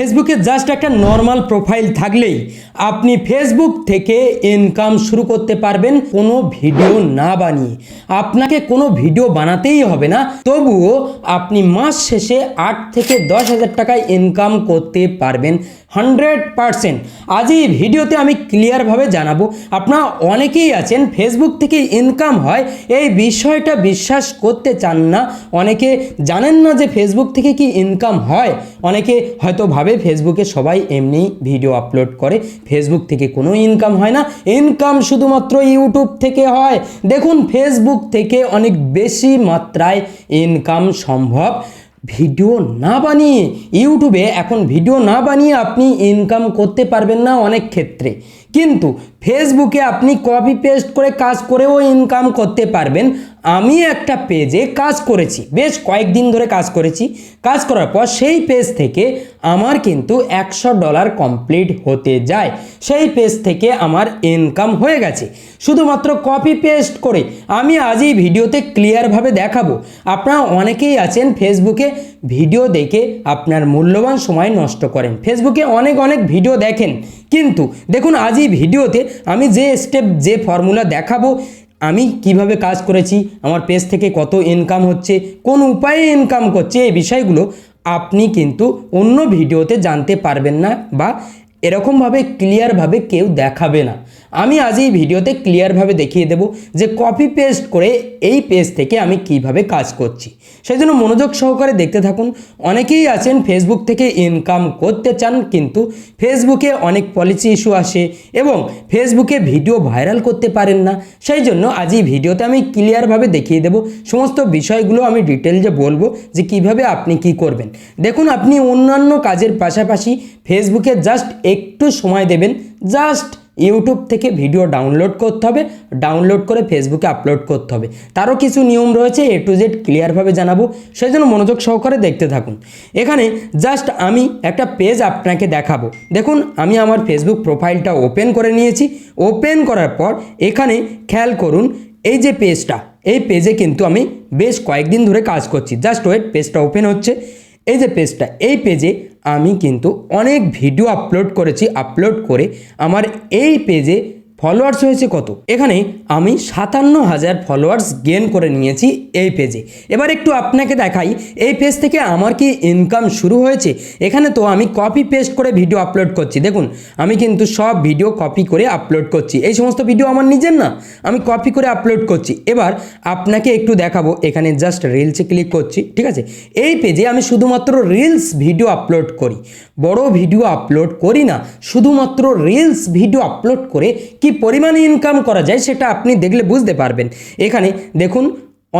ফেসবুকে জাস্ট একটা normal profile থাকলেই আপনি ফেসবুক থেকে ইনকাম শুরু করতে পারবেন কোনো ভিডিও না বানিয়ে। আপনাকে কোনো ভিডিও বানাতেই হবে না, তবুও আপনি মাস শেষে আট থেকে দশ হাজার টাকায় ইনকাম করতে পারবেন। Hundred percent. আজ এই ভিডিওতে আমি ক্লিয়ারভাবে জানাব, আপনারা অনেকেই আছেন, ফেসবুক থেকে ইনকাম হয়, এই বিষয়টা বিশ্বাস করতে চান না। অনেকে জানেন না যে ফেসবুক থেকে কি ইনকাম হয়, অনেকে হয়তো ভাবে ফেসবুকে সবাই এমনি ভিডিও আপলোড করে, ফেসবুক থেকে কোনো ইনকাম হয় না। ইনকাম শুধুমাত্র ইউটিউব থেকে হয়। দেখুন, ফেসবুক থেকে অনেক বেশি মাত্রায় ইনকাম সম্ভব। ভিডিও না বানিয়ে ইউটিউবে এখন ভিডিও না বানিয়ে আপনি ইনকাম করতে পারবেন না অনেক ক্ষেত্রে। কিন্তু ফেসবুকে আপনি কপি পেস্ট করে কাজ করেও ইনকাম করতে পারবেন। আমি একটা পেজে কাজ করেছি। বেশ কয়েকদিন ধরে কাজ করেছি। কাজ করার পর সেই পেজ থেকে আমার কিন্তু একশো ডলার কমপ্লিট হতে যায়। সেই পেজ থেকে আমার ইনকাম হয়ে গেছে। শুধুমাত্র কপি পেস্ট করে আমি আজ এই ভিডিওতে ক্লিয়ারভাবে দেখাবো। আপনারা অনেকেই আছেন ফেসবুকে ভিডিও দেখে আপনার মূল্যবান সময় নষ্ট করেন। ফেসবুকে অনেক অনেক ভিডিও দেখেন। কিন্তু দেখুন, আজ এই ভিডিওতে আমি যে স্টেপ যে ফর্মুলা দেখাবো আমি কীভাবে কাজ করেছি, আমার পেজ থেকে কত ইনকাম হচ্ছে, কোন উপায়ে ইনকাম করছে, এই বিষয়গুলো আপনি কিন্তু অন্য ভিডিওতে জানতে পারবেন না বা এরকমভাবে ক্লিয়ারভাবে কেউ দেখাবে না। আমি আজ এই ভিডিওতে ক্লিয়ারভাবে দেখিয়ে দেব যে কপি পেস্ট করে এই পেজ থেকে আমি কীভাবে কাজ করছি। সেই জন্য মনোযোগ সহকারে দেখতে থাকুন। অনেকেই আছেন ফেসবুক থেকে ইনকাম করতে চান, কিন্তু ফেসবুকে অনেক পলিসি ইস্যু আসে এবং ফেসবুকে ভিডিও ভাইরাল করতে পারেন না। সেই জন্য আজ এই ভিডিওতে আমি ক্লিয়ারভাবে দেখিয়ে দেব সমস্ত বিষয়গুলো আমি ডিটেলসে বলব যে কীভাবে আপনি কি করবেন। দেখুন, আপনি অন্যান্য কাজের পাশাপাশি ফেসবুকে জাস্ট একটু সময় দেবেন জাস্ট ইউটিউব থেকে ভিডিও ডাউনলোড করতে হবে, ডাউনলোড করে ফেসবুকে আপলোড করতে হবে। তারও কিছু নিয়ম রয়েছে এ টু জেড ক্লিয়ারভাবে জানাব, সেই জন্য মনোযোগ সহকারে দেখতে থাকুন। এখানে জাস্ট আমি একটা পেজ আপনাকে দেখাবো। দেখুন, আমি আমার ফেসবুক প্রোফাইলটা ওপেন করে নিয়েছি। ওপেন করার পর এখানে খেয়াল করুন, এই যে পেজটা এই পেজে কিন্তু আমি বেশ কয়েকদিন ধরে কাজ করছি। জাস্ট ওয়েট পেজটা ওপেন হচ্ছে। এই যে পেজটা এই পেজে আমি কিন্তু অনেক ভিডিও আপলোড করেছি আপলোড করে আমার এই পেজে ফলোয়ার্স হয়েছে কত? এখানে আমি সাতান্ন হাজার ফলোয়ার্স গেন করে নিয়েছি এই পেজে এবার একটু আপনাকে দেখাই, এই পেজ থেকে আমার কি ইনকাম শুরু হয়েছে? এখানে তো আমি কপি পেস্ট করে ভিডিও আপলোড করছি। দেখুন, আমি কিন্তু সব ভিডিও কপি করে আপলোড করছি। এই সমস্ত ভিডিও আমার নিজের না, আমি কপি করে আপলোড করছি। এবার আপনাকে একটু দেখাবো, এখানে জাস্ট রিলসে ক্লিক করছি, ঠিক আছে? এই পেজে আমি শুধুমাত্র রিলস ভিডিও আপলোড করি। বড় ভিডিও আপলোড করি না, শুধুমাত্র রিলস ভিডিও আপলোড করে কি পরিমাণে ইনকাম করা যায় সেটা আপনি দেখলে বুঝতে পারবেন। এখানে দেখুন,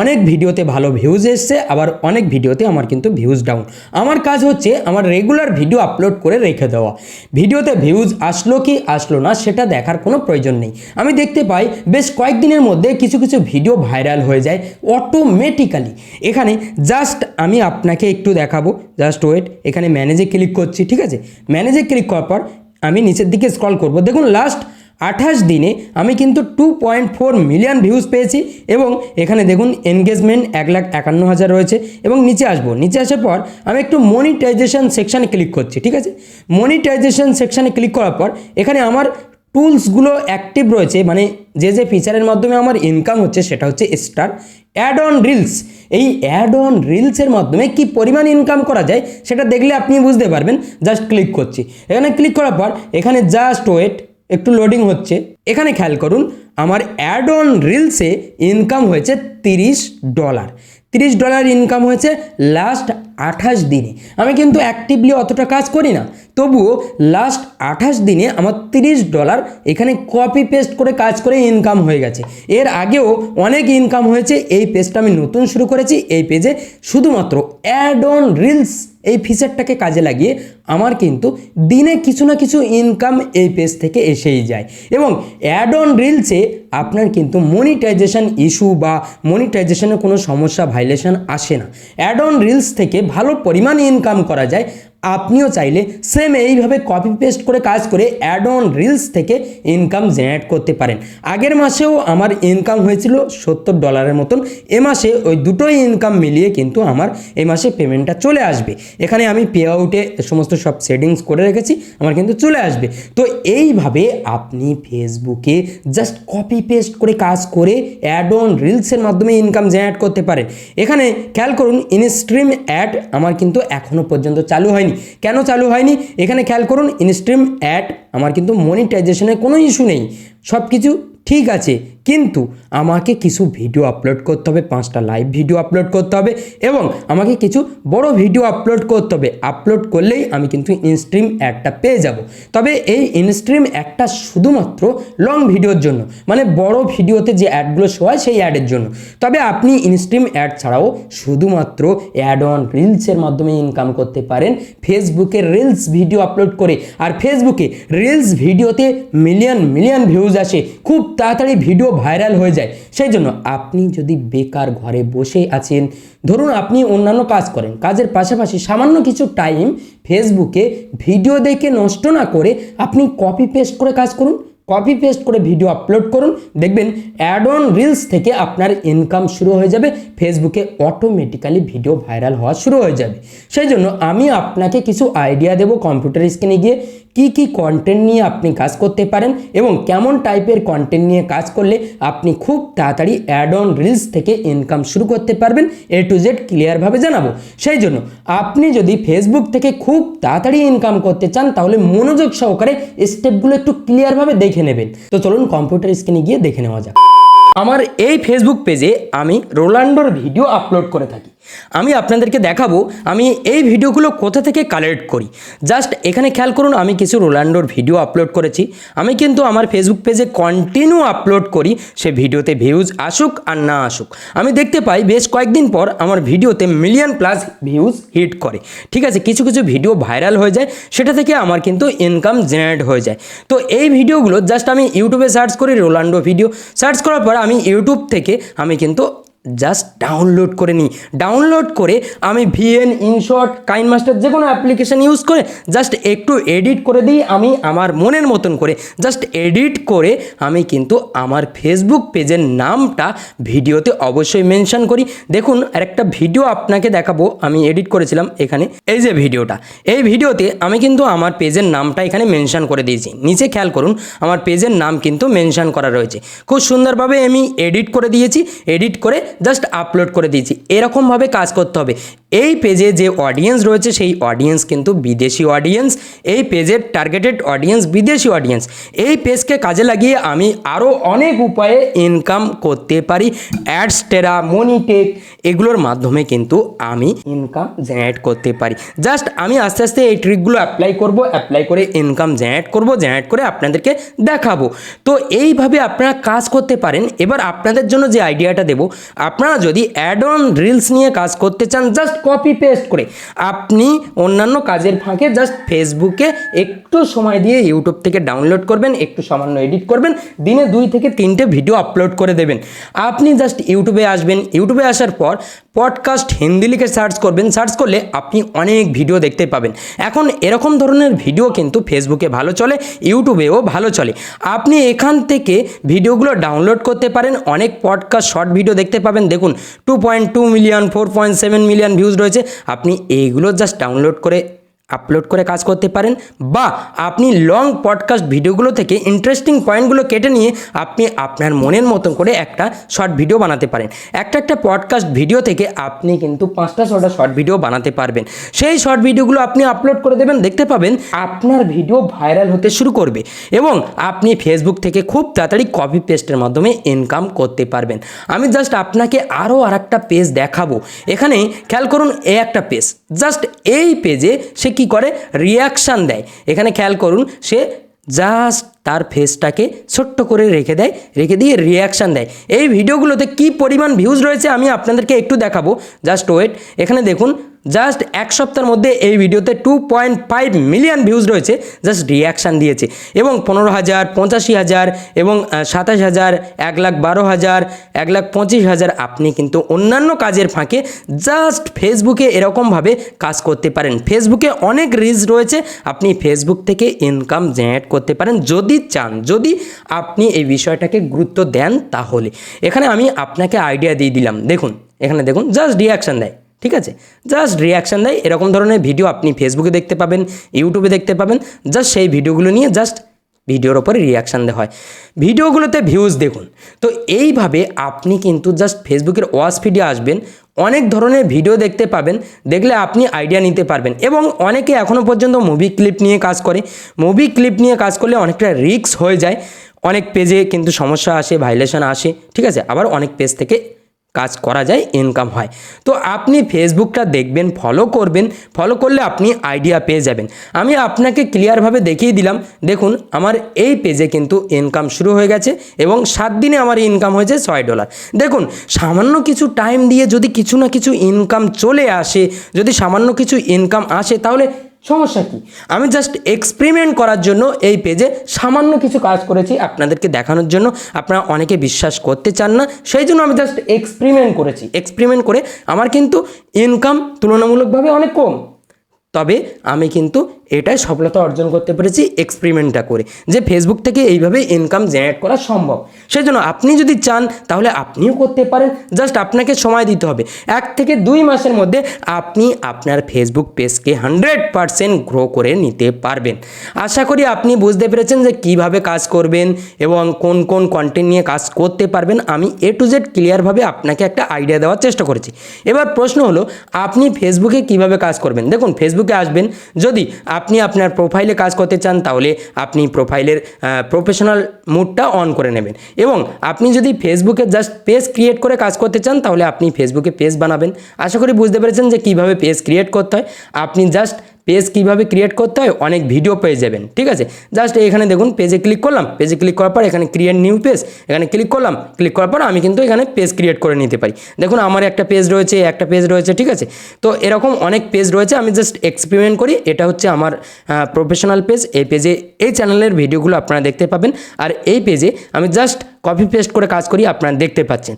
অনেক ভিডিওতে ভালো ভিউজ এসছে, আবার অনেক ভিডিওতে আমার কিন্তু ভিউজ ডাউন আমার কাজ হচ্ছে আমার রেগুলার ভিডিও আপলোড করে রেখে দেওয়া। ভিডিওতে ভিউজ আসলো কি আসলো না সেটা দেখার কোনো প্রয়োজন নেই। আমি দেখতে পাই, বেশ কয়েকদিনের মধ্যে কিছু কিছু ভিডিও ভাইরাল হয়ে যায় অটোমেটিক্যালি এখানে জাস্ট আমি আপনাকে একটু দেখাবো জাস্ট ওয়েট এখানে ম্যানেজে ক্লিক করছি, ঠিক আছে? ম্যানেজে ক্লিক করার পর আমি নিচের দিকে স্ক্রল করব। দেখুন লাস্ট আঠাশ দিনে আমি কিন্তু two point four million views পেয়েছি এবং এখানে দেখুন এনগেজমেন্ট এক লাখ একান্ন হাজার রয়েছে এবং নিচে আসব। নিচে আসার পর আমি একটু মনিটাইজেশন সেকশানে ক্লিক করছি, ঠিক আছে? মনিটাইজেশন সেকশানে ক্লিক করার পর এখানে আমার টুলসগুলো অ্যাক্টিভ রয়েছে মানে যে যে ফিচারের মাধ্যমে আমার ইনকাম হচ্ছে সেটা হচ্ছে স্টার অ্যাড অন রিলস এই অ্যাড অন রিলসের মাধ্যমে কি পরিমাণ ইনকাম করা যায় সেটা দেখলে আপনি বুঝতে পারবেন। জাস্ট ক্লিক করছি। এখানে ক্লিক করার পর এখানে জাস্ট ওয়েট একটু লোডিং হচ্ছে। এখানে খেয়াল করুন, আমার অ্যাড অন রিলসে ইনকাম হয়েছে তিরিশ ডলার তিরিশ ডলার ইনকাম হয়েছে লাস্ট আঠাশ দিনে। আমি কিন্তু অ্যাক্টিভলি অতটা কাজ করি না, তবুও লাস্ট আঠাশ দিনে আমার তিরিশ ডলার এখানে কপি পেস্ট করে কাজ করে ইনকাম হয়ে গেছে। এর আগেও অনেক ইনকাম হয়েছে, এই পেজটা আমি নতুন শুরু করেছি, এই পেজে শুধুমাত্র অ্যাড অন রিলস এই ফিচারটাকে কাজে লাগিয়ে আমার কিন্তু দিনে কিছু না কিছু ইনকাম এই পেজ থেকে এসেই যায়। এবং অ্যাড অন রিলসে আপনার কিন্তু মনিটাইজেশন ইস্যু বা মনিটাইজেশনের কোনো সমস্যা ভাইলেশন আসে না। অ্যাড অন রিলস থেকে ভালো পরিমাণ ইনকাম করা যায়। আপনিও চাইলে সেম এইভাবে কপি পেস্ট করে কাজ করে অ্যাড অন রিলস থেকে ইনকাম জেনারেট করতে পারেন। আগের মাসেও আমার ইনকাম হয়েছিল সত্তর ডলারের মতন। এ মাসে ওই দুটোই ইনকাম মিলিয়ে কিন্তু আমার এ মাসে পেমেন্টটা চলে আসবে। এখানে আমি পে আউটে সমস্ত সব সেটিংস করে রেখেছি, আমার কিন্তু চলে আসবে। তো এইভাবে আপনি ফেসবুকে জাস্ট কপি পেস্ট করে কাজ করে অ্যাড অন রিলসের মাধ্যমে ইনকাম জেনারেট করতে পারেন। এখানে খেয়াল করুন ইনস্ট্রিম অ্যাড আমার কিন্তু এখনও পর্যন্ত চালু হয়নি। কেন চালু হয়নি? এখানে খেয়াল করুন ইনস্ট্রিম অ্যাড আমার কিন্তু মনিটাইজেশনের কোনো ইস্যু নেই। সব কিছু ঠিক আছে, কিন্তু আমাকে কিছু ভিডিও আপলোড করতে হবে, পাঁচটা লাইভ ভিডিও আপলোড করতে হবে এবং আমাকে কিছু বড় ভিডিও আপলোড করতে হবে। আপলোড করলেই আমি কিন্তু ইনস্ট্রিম অ্যাডটা পেয়ে যাব। তবে এই ইনস্ট্রিম অ্যাডটা শুধুমাত্র লং ভিডিওর জন্য মানে বড় ভিডিওতে যে অ্যাডগুলো শো হয় সেই অ্যাডের জন্য। তবে আপনি ইনস্ট্রিম অ্যাড ছাড়াও শুধুমাত্র অ্যাড অন রিলসের মাধ্যমে ইনকাম করতে পারেন ফেসবুকে রিলস ভিডিও আপলোড করে। আর ফেসবুকে রিলস ভিডিওতে মিলিয়ন মিলিয়ন ভিউজ আসে, খুব তাড়াতাড়ি ভিডিও ভাইরাল হয়ে যায়। সেই জন্য আপনি যদি বেকার ঘরে বসে আছেন, ধরুন আপনি অন্যান্য কাজ করেন, কাজের পাশাপাশি সামান্য কিছু টাইম ফেসবুকে ভিডিও দেখে নষ্ট না করে আপনি কপি পেস্ট করে কাজ করুন কপি পেস্ট করে ভিডিও আপলোড করুন, দেখবেন অ্যাড অন রিলস থেকে আপনার ইনকাম শুরু হয়ে যাবে ফেসবুকে অটোমেটিক্যালি ভিডিও ভাইরাল হওয়া শুরু হয়ে যাবে। সেই জন্য আমি আপনাকে কিছু আইডিয়া দেবো কম্পিউটার স্ক্রিনে গিয়ে কি কি কন্টেন্ট নিয়ে আপনি কাজ করতে পারেন এবং কেমন টাইপের কন্টেন্ট নিয়ে কাজ করলে আপনি খুব তাড়াতাড়ি অ্যাড অন রিলস থেকে ইনকাম শুরু করতে পারবেন এ টু জেড ক্লিয়ারভাবে জানাব। সেই জন্য আপনি যদি ফেসবুক থেকে খুব তাড়াতাড়ি ইনকাম করতে চান, তাহলে মনোযোগ সহকারে স্টেপগুলো একটু ক্লিয়ারভাবে দেখে নেবেন। তো চলুন কম্পিউটার স্ক্রিনে গিয়ে দেখে নেওয়া যাক। আমার এই ফেসবুক পেজে আমি রোলান্ডোর ভিডিও আপলোড করে থাকি। আমি আপনাদেরকে দেখাবো আমি এই ভিডিওগুলো কোথা থেকে কালেক্ট করি। জাস্ট এখানে খেয়াল করুন, আমি কিছু রোলান্ডোর ভিডিও আপলোড করেছি। আমি কিন্তু আমার ফেসবুক পেজে কন্টিনিউ আপলোড করি সে ভিডিওতে ভিউজ আসুক আর না আসুক। আমি দেখতে পাই বেশ কয়েকদিন পর আমার ভিডিওতে মিলিয়ন প্লাস ভিউজ হিট করে। ঠিক আছে, কিছু কিছু ভিডিও ভাইরাল হয়ে যায়, সেটা থেকে আমার কিন্তু ইনকাম জেনারেট হয়ে যায়। তো এই ভিডিওগুলো জাস্ট আমি ইউটিউবে সার্চ করি রোলান্ডো ভিডিও সার্চ করার পর আমি ইউটিউব থেকে আমি কিন্তু জাস্ট ডাউনলোড করে নিই। ডাউনলোড করে আমি ভিএন ইনশট কাইন মাস্টার যে কোনো অ্যাপ্লিকেশান ইউজ করে জাস্ট একটু এডিট করে দিই আমি আমার মনের মতন করে। জাস্ট এডিট করে আমি কিন্তু আমার ফেসবুক পেজের নামটা ভিডিওতে অবশ্যই মেনশন করি। দেখুন, আরেকটা ভিডিও আপনাকে দেখাবো, আমি এডিট করেছিলাম এখানে। এই যে ভিডিওটা, এই ভিডিওতে আমি কিন্তু আমার পেজের নামটা এখানে মেনশন করে দিয়েছি। নিচে খেয়াল করুন, আমার পেজের নাম কিন্তু মেনশন করা রয়েছে। খুব সুন্দরভাবে আমি এডিট করে দিয়েছি। এডিট করে জাস্ট আপলোড করে দিয়েছি। এরকমভাবে কাজ করতে হবে। এই পেজে যে অডিয়েন্স রয়েছে, সেই অডিয়েন্স কিন্তু বিদেশি অডিয়েন্স এই পেজের টার্গেটেড অডিয়েন্স বিদেশি অডিয়েন্স এই পেজকে কাজে লাগিয়ে আমি আরও অনেক উপায়ে ইনকাম করতে পারি। অ্যাডস টেরা মনিটেক এগুলোর মাধ্যমে কিন্তু আমি ইনকাম জেনারেট করতে পারি। জাস্ট আমি আস্তে আস্তে এই ট্রিকগুলো অ্যাপ্লাই করব অ্যাপ্লাই করে ইনকাম জেনারেট করব জেনারেট করে আপনাদেরকে দেখাবো। তো এইভাবে আপনারা কাজ করতে পারেন। এবার আপনাদের জন্য যে আইডিয়াটা দেবো আপনারা যদি অ্যাড অন রিলস নিয়ে কাজ করতে চান জাস্ট কপি পেস্ট করে, আপনি অন্যান্য কাজের ফাঁকে জাস্ট ফেসবুকে একটু সময় দিয়ে ইউটিউব থেকে ডাউনলোড করবেন, একটু সামান্য এডিট করবেন, দিনে দুই থেকে তিনটে ভিডিও আপলোড করে দেবেন। আপনি জাস্ট ইউটিউবে আসবেন ইউটিউবে আসার পর পডকাস্ট হিন্দি লিখে সার্চ করবেন, সার্চ করলে আপনি অনেক ভিডিও দেখতে পাবেন। এখন এরকম ধরনের ভিডিও কিন্তু ফেসবুকে ভালো চলে, ইউটিউবেও ভালো চলে। আপনি এখান থেকে ভিডিওগুলো ডাউনলোড করতে পারেন, অনেক পডকাস্ট, শর্ট ভিডিও দেখতে পাবেন। দেখুন two point two million four point seven million views রয়েছে। আপনি এইগুলো জাস্ট ডাউনলোড করে আপলোড করে কাজ করতে পারেন বা আপনি লং পডকাস্ট ভিডিওগুলো থেকে ইন্টারেস্টিং পয়েন্টগুলো কেটে নিয়ে আপনি আপনার মনের মতন করে একটা শর্ট ভিডিও বানাতে পারেন। একটা একটা পডকাস্ট ভিডিও থেকে আপনি কিন্তু পাঁচটা ছটা শর্ট ভিডিও বানাতে পারবেন। সেই শর্ট ভিডিওগুলো আপনি আপলোড করে দেবেন, দেখতে পাবেন আপনার ভিডিও ভাইরাল হতে শুরু করবে এবং আপনি ফেসবুক থেকে খুব তাড়াতাড়ি কপি পেস্টের মাধ্যমে ইনকাম করতে পারবেন। আমি জাস্ট আপনাকে আরও আর একটা পেজ দেখাবো। এখানে খেয়াল করুন, এ একটা পেজ জাস্ট এই পেজে সে কি করে? রিয়াকশান দেয়। এখানে খেয়াল করুন, সে জাস্ট তার ফেসটাকে ছোট্ট করে রেখে দেয়, রেখে দিয়ে রিয়াকশান দেয়। এই ভিডিওগুলোতে কি পরিমাণ ভিউজ রয়েছে আমি আপনাদেরকে একটু দেখাবো। জাস্ট ওয়েট এখানে দেখুন জাস্ট এক সপ্তাহের মধ্যে এই ভিডিওতে two point five million views রয়েছে, জাস্ট রিয়াকশান দিয়েছে। এবং পনেরো হাজার, পঁচাশি হাজার এবং সাতাশ হাজার, এক লাখ বারো হাজার, এক লাখ পঁচিশ হাজার আপনি কিন্তু অন্যান্য কাজের ফাঁকে জাস্ট ফেসবুকে এরকমভাবে কাজ করতে পারেন। ফেসবুকে অনেক রিচ রয়েছে, আপনি ফেসবুক থেকে ইনকাম জেনারেট করতে পারেন যদি চান। যদি আপনি এই বিষয়টাকে গুরুত্ব দেন তাহলে। এখানে আমি আপনাকে আইডিয়া দিয়ে দিলাম। দেখুন, এখানে দেখুন, জাস্ট রিয়াকশান দেয়। ঠিক আছে? জাস্ট রিয়াকশান দেয়, এরকম ধরনের ভিডিও আপনি ফেসবুকে দেখতে পাবেন ইউটিউবে দেখতে পাবেন জাস্ট সেই ভিডিওগুলো নিয়ে জাস্ট ভিডিওর ওপরে রিয়াকশান দেওয়া হয়। ভিডিওগুলোতে ভিউজ দেখুন। তো এইভাবে আপনি কিন্তু জাস্ট ফেসবুকের ওয়াচ ভিডিও আসবেন, অনেক ধরনের ভিডিও দেখতে পাবেন, দেখলে আপনি আইডিয়া নিতে পারবেন এবং অনেকে এখনও পর্যন্ত মুভি ক্লিপ নিয়ে কাজ করে। মুভি ক্লিপ নিয়ে কাজ করলে অনেকটা রিস্ক হয়ে যায়, অনেক পেজে কিন্তু সমস্যা আসে ভাইলেশন আসে, ঠিক আছে? আবার অনেক পেজ থেকে কাজ করা যায় ইনকাম হয়। তো আপনি ফেসবুকটা দেখবেন ফলো করবেন ফলো করলে আপনি আইডিয়া পেয়ে যাবেন। আমি আপনাকে ক্লিয়ারভাবে দেখিয়ে দিলাম, দেখুন আমার এই পেজে কিন্তু ইনকাম শুরু হয়ে গেছে এবং সাত দিনে আমার ইনকাম হয়েছে ছয় ডলার দেখুন, সামান্য কিছু টাইম দিয়ে যদি কিছু না কিছু ইনকাম চলে আসে, যদি সামান্য কিছু ইনকাম আসে, তাহলে সমস্যা কি? আমি জাস্ট এক্সপেরিমেন্ট করার জন্য এই পেজে সামান্য কিছু কাজ করেছি আপনাদেরকে দেখানোর জন্য। আপনারা অনেকে বিশ্বাস করতে চান না, সেই জন্য আমি জাস্ট এক্সপেরিমেন্ট করেছি। এক্সপেরিমেন্ট করে আমার কিন্তু ইনকাম তুলনামূলকভাবে অনেক কম। তবে আমি কিন্তু এটাই সফলতা অর্জন করতে পেরেছি এক্সপেরিমেন্টটা করে, যে ফেসবুক থেকে এইভাবে ইনকাম জেনারেট করা সম্ভব। সেই জন্য আপনি যদি চান, তাহলে আপনিও করতে পারেন জাস্ট আপনাকে সময় দিতে হবে। এক থেকে দুই মাসের মধ্যে আপনি আপনার ফেসবুক পেজকে হান্ড্রেড পারসেন্ট গ্রো করে নিতে পারবেন। আশা করি আপনি বুঝতে পেরেছেন যে কীভাবে কাজ করবেন এবং কোন কোন কন্টেন্ট নিয়ে কাজ করতে পারবেন। আমি এ টু জেড ক্লিয়ারভাবে আপনাকে একটা আইডিয়া দেওয়ার চেষ্টা করেছি। এবার প্রশ্ন হলো, আপনি ফেসবুকে কীভাবে কাজ করবেন? দেখুন ফেসবুকে আসবেন, যদি আপনি আপনার প্রোফাইলে কাজ করতে চান, তাহলে আপনি প্রোফাইলের প্রফেশনাল মুডটা অন করে নেবেন। এবং আপনি যদি ফেসবুকে জাস্ট পেজ ক্রিয়েট করে কাজ করতে চান, তাহলে আপনি ফেসবুকে পেজ বানাবেন। আশা করি বুঝতে পেরেছেন যে কীভাবে পেজ ক্রিয়েট করতে হয়। আপনি জাস্ট পেজ কীভাবে ক্রিয়েট করতে হয়, অনেক ভিডিও পেয়ে যাবেন, ঠিক আছে? জাস্ট এখানে দেখুন পেজে ক্লিক করলাম পেজে ক্লিক করার পর এখানে ক্রিয়েট নিউ পেজ এখানে ক্লিক করলাম ক্লিক করার পর আমি কিন্তু এখানে পেজ ক্রিয়েট করে নিতে পারি। দেখুন, আমার একটা পেজ রয়েছে একটা পেজ রয়েছে, ঠিক আছে? তো এরকম অনেক পেজ রয়েছে, আমি জাস্ট এক্সপেরিমেন্ট করি, এটা হচ্ছে আমার প্রফেশনাল পেজ এই পেজে এই চ্যানেলের ভিডিওগুলো আপনারা দেখতে পাবেন, আর এই পেজে আমি জাস্ট কপি পেস্ট করে কাজ করি, আপনারা দেখতে পাচ্ছেন।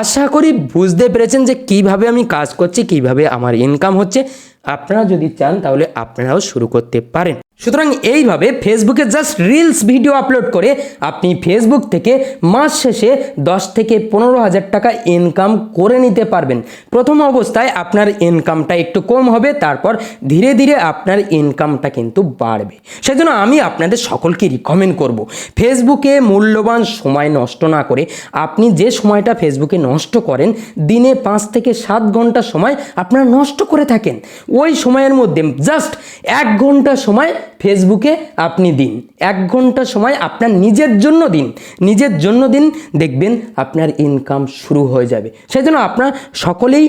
আশা করি বুঝতে পেরেছেন যে কীভাবে আমি কাজ করছি, কীভাবে আমার ইনকাম হচ্ছে। আপনারা যদি চান তাহলে আপনারাও শুরু করতে পারেন। সুতরাং এইভাবে ফেসবুকে জাস্ট রিলস ভিডিও আপলোড করে আপনি ফেসবুক থেকে মাস শেষে দশ থেকে পনেরো হাজার টাকা ইনকাম করে নিতে পারবেন। প্রথম অবস্থায় আপনার ইনকামটা একটু কম হবে, তারপর ধীরে ধীরে আপনার ইনকামটা কিন্তু বাড়বে। সেজন্য আমি আপনাদের সকলকে রিকমেন্ড করব ফেসবুকে মূল্যবান সময় নষ্ট না করে আপনি যে সময়টা ফেসবুকে নষ্ট করেন, দিনে পাঁচ থেকে সাত ঘণ্টা সময় আপনারা নষ্ট করে থাকেন। ওই সময়ের মধ্যে জাস্ট এক ঘণ্টা সময় ফেসবুকে আপনি দিন। এক ঘণ্টা সময় আপনার নিজের জন্য দিন। নিজের জন্য দিন দেখবেন আপনার ইনকাম শুরু হয়ে যাবে। সেই জন্য আপনার সকলেই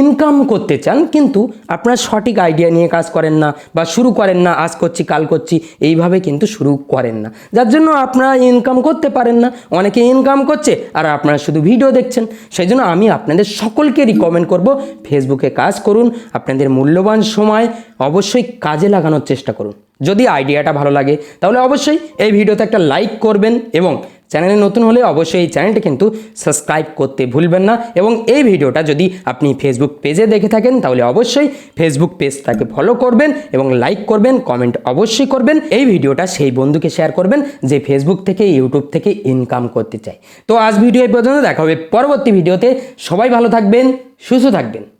ইনকাম করতে চান, কিন্তু আপনার সঠিক আইডিয়া নিয়ে কাজ করেন না বা শুরু করেন না, আজ করছি, কাল করছি, এইভাবে কিন্তু শুরু করেন না। যার জন্য আপনারা ইনকাম করতে পারেন না। অনেকে ইনকাম করছে আর আপনারা শুধু ভিডিও দেখছেন। সেই জন্য আমি আপনাদের সকলকে রিকমেন্ড করব ফেসবুকে কাজ করুন, আপনাদের মূল্যবান সময় অবশ্যই কাজে লাগানোর চেষ্টা করুন। যদি আইডিয়াটা ভালো লাগে, তাহলে অবশ্যই এই ভিডিওতে একটা লাইক করবেন এবং চ্যানেলে নতুন হলে অবশ্যই এই চ্যানেলটি কিন্তু সাবস্ক্রাইব করতে ভুলবেন না এবং এই ভিডিওটা যদি আপনি ফেসবুক পেজে দেখে থাকেন, তাহলে অবশ্যই ফেসবুক পেজটাকে ফলো করবেন এবং লাইক করবেন কমেন্ট অবশ্যই করবেন। এই ভিডিওটা সেই বন্ধুকে শেয়ার করবেন যে ফেসবুক থেকে ইউটিউব থেকে ইনকাম করতে চায়। তো আজ ভিডিও এই পর্যন্ত, দেখা হবে পরবর্তী ভিডিওতে। সবাই ভালো থাকবেন, সুস্থ থাকবেন।